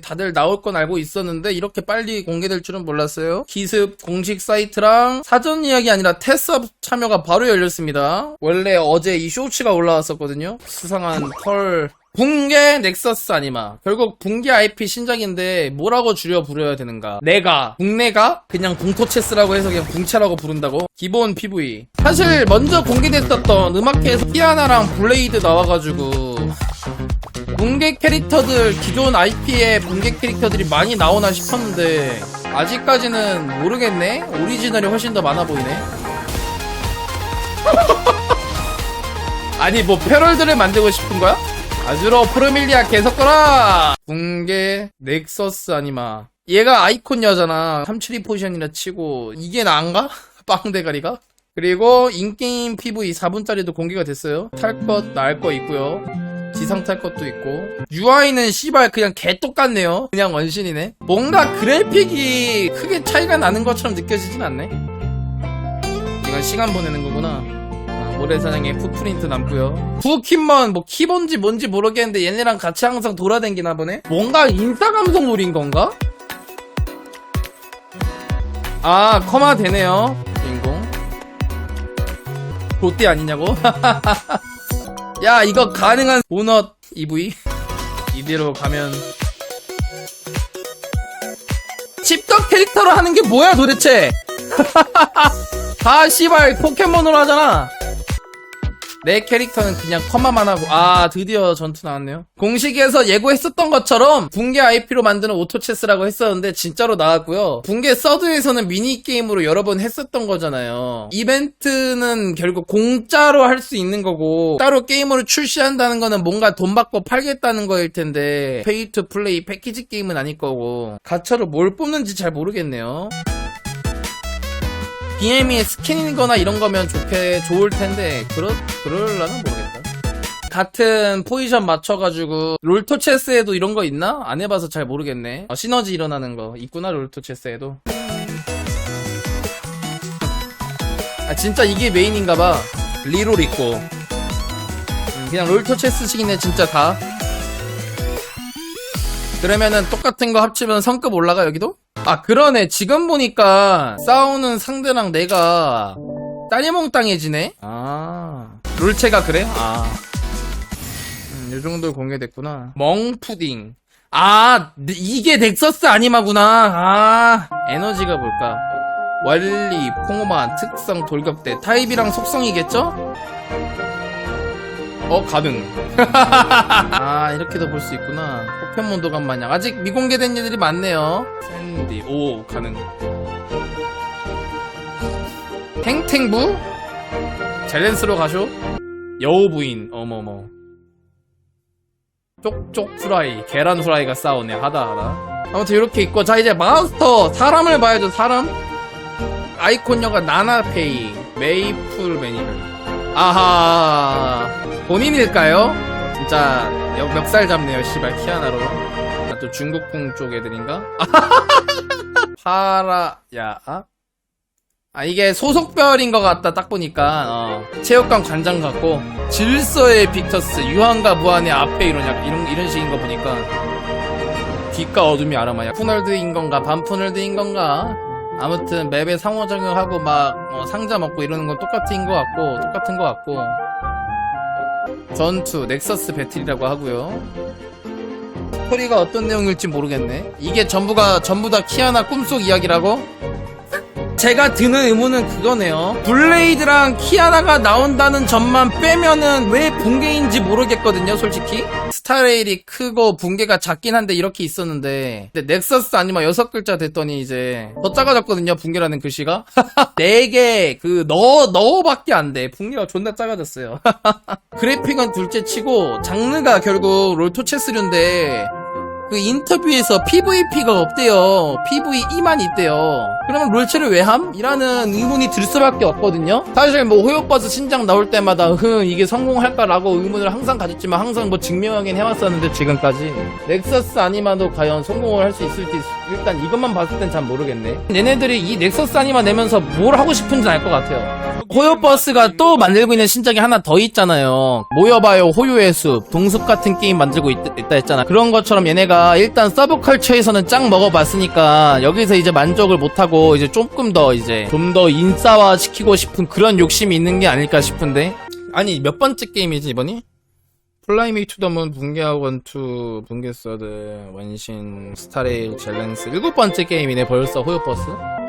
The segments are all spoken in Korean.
다들 나올 건 알고 있었는데 이렇게 빨리 공개될 줄은 몰랐어요. 기습 공식 사이트랑 사전 예약이 아니라 테스트 참여가 바로 열렸습니다. 원래 어제 이 쇼츠가 올라왔었거든요. 수상한 털 붕괴 넥서스 아니마. 결국 붕괴 IP 신작인데 뭐라고 줄여 부려야 되는가? 내가. 붕내가? 그냥 붕토체스라고 해서 그냥 붕체라고 부른다고? 기본 PV 사실 먼저 공개됐었던 음악회에서 피아나랑 블레이드 나와가지고 붕괴 캐릭터들 기존 IP의 붕괴 캐릭터들이 많이 나오나 싶었는데 아직까지는 모르겠네 오리지널이 훨씬 더 많아 보이네 아니 뭐 패럴들을 만들고 싶은 거야? 아즈로 프로밀리아 계속 거라 붕괴 넥서스 아니마 얘가 아이콘 여잖아 372 포지션이라 치고 이게 나은가? 빵대가리가? 그리고 인게임 PV 4분짜리도 공개가 됐어요 탈것날거 있고요 지상 탈 것도 있고. UI는 씨발 그냥 개 똑같네요. 그냥 원신이네. 뭔가 그래픽이 크게 차이가 나는 것처럼 느껴지진 않네. 이건 시간 보내는 거구나. 아, 모래사장에 풋프린트 남고요. 부키먼 뭐 키본지 뭔지 모르겠는데 얘네랑 같이 항상 돌아다니나 보네? 뭔가 인싸 감성물인 건가? 아 커마 되네요. 주인공. 롯데 아니냐고? 야 이거 가능한 보넛 EV 이대로 가면 칩덕 캐릭터로 하는 게 뭐야 도대체? 다 씨발 포켓몬으로 하잖아 내 캐릭터는 그냥 커마만 하고 아 드디어 전투 나왔네요. 공식에서 예고했었던 것처럼 붕괴 IP로 만드는 오토체스라고 했었는데 진짜로 나왔고요. 붕괴 서드에서는 미니게임으로 여러 번 했었던 거잖아요. 이벤트는 결국 공짜로 할 수 있는 거고 따로 게임으로 출시한다는 거는 뭔가 돈 받고 팔겠다는 거일 텐데 페이 투 플레이 패키지 게임은 아닐 거고. 가차로 뭘 뽑는지 잘 모르겠네요 BM의 스킨이거나 이런 거면 좋게 좋을 텐데 그러 그럴라나 모르겠다. 같은 포지션 맞춰가지고 롤토 체스에도 이런 거 있나? 안 해봐서 잘 모르겠네. 어, 시너지 일어나는 거 있구나 롤토 체스에도. 아 진짜 이게 메인인가봐. 리롤 있고. 음, 그냥 롤토 체스식이네 진짜 다. 그러면은 똑같은 거 합치면 성급 올라가 여기도? 아 그러네. 지금 보니까 싸우는 상대랑 내가 따리몽땅해지네? 아 롤체가 그래? 아. 음, 요정도 공개됐구나. 멍푸딩. 아 이게 넥서스 아니마구나. 아 에너지가 뭘까? 원리 퐁오만 특성 돌격대 타입이랑 속성이겠죠? 어 가능. 아 이렇게도 볼 수 있구나. 포켓몬 도감 마냥. 아직 미공개된 일들이 많네요. 샌디 오 가능. 탱탱부? 젤렌스로 가쇼? 여우 부인 어머머. 쪽쪽 후라이 계란 후라이가 싸우네. 하다 하다. 아무튼 이렇게 있고. 자 이제 마스터. 사람을 봐야죠 사람. 아이콘녀가 나나페이 메이플 매니를 아하 본인일까요? 진짜 역- 멱살 잡네요 씨발 키아나로 아, 또 중국풍 쪽 애들인가? 파라야 아? 아 이게 소속별인 것 같다 딱 보니까 어. 체육관 관장 같고 질서의 빅터스 유한과 무한의 앞에 이런 약 이런 이런 식인 거 보니까 빛과 어둠이 아라마야 푸널드인 건가 반푸널드인 건가 아무튼 맵에 상호작용하고 막 어, 상자 먹고 이러는 건 똑같은 것 같고 똑같은 것 같고 전투 넥서스 배틀이라고 하고요. 스토리가 어떤 내용일지 모르겠네. 이게 전부가 전부 다 키아나 꿈속 이야기라고? 제가 드는 의문은 그거네요. 블레이드랑 키아나가 나온다는 점만 빼면은 왜 붕괴인지 모르겠거든요, 솔직히. 스타레일이 크고 붕괴가 작긴 한데 이렇게 있었는데 근데 넥서스 아니면 여섯 글자 됐더니 이제 더 작아졌거든요, 붕괴라는 글씨가. 네 개, 그, 너, 너밖에 안 돼. 붕괴가 존나 작아졌어요. 그래픽은 둘째 치고 장르가 결국 롤토체스류인데 그 인터뷰에서 PVP가 없대요. PVE만 있대요. 그러면 롤체를 왜 함? 이라는 의문이 들 수밖에 없거든요. 사실 뭐 호요버스 신작 나올 때마다 흐 이게 성공할까라고 의문을 항상 가졌지만 항상 뭐 증명하긴 해왔었는데 지금까지 넥서스 아니마도 과연 성공을 할 수 있을지 일단 이것만 봤을 땐 잘 모르겠네. 얘네들이 이 넥서스 아니마 내면서 뭘 하고 싶은지 알 것 같아요. 호요버스가 또 만들고 있는 신작이 하나 더 있잖아요. 모여봐요 호요의 숲, 동숲 같은 게임 만들고 있, 다 했잖아. 그런 것처럼 얘네가 일단 서브컬처에서는 짱 먹어봤으니까 여기서 이제 만족을 못하고 이제 조금 더 이제 좀 더 인싸화 시키고 싶은 그런 욕심이 있는 게 아닐까 싶은데. 아니 몇 번째 게임이지 이번이? 플라이미 투더문 붕괴학원 2 붕괴 서드 원신 스타레일 젤렌스. 일곱 번째 게임이네 벌써 호요버스.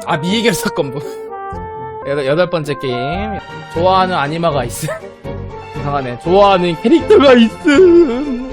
아 미해결 사건부. 여덟, 여덟 번째 게임. 좋아하는 아니마가 있음. 이상하네. 좋아하는 캐릭터가 있음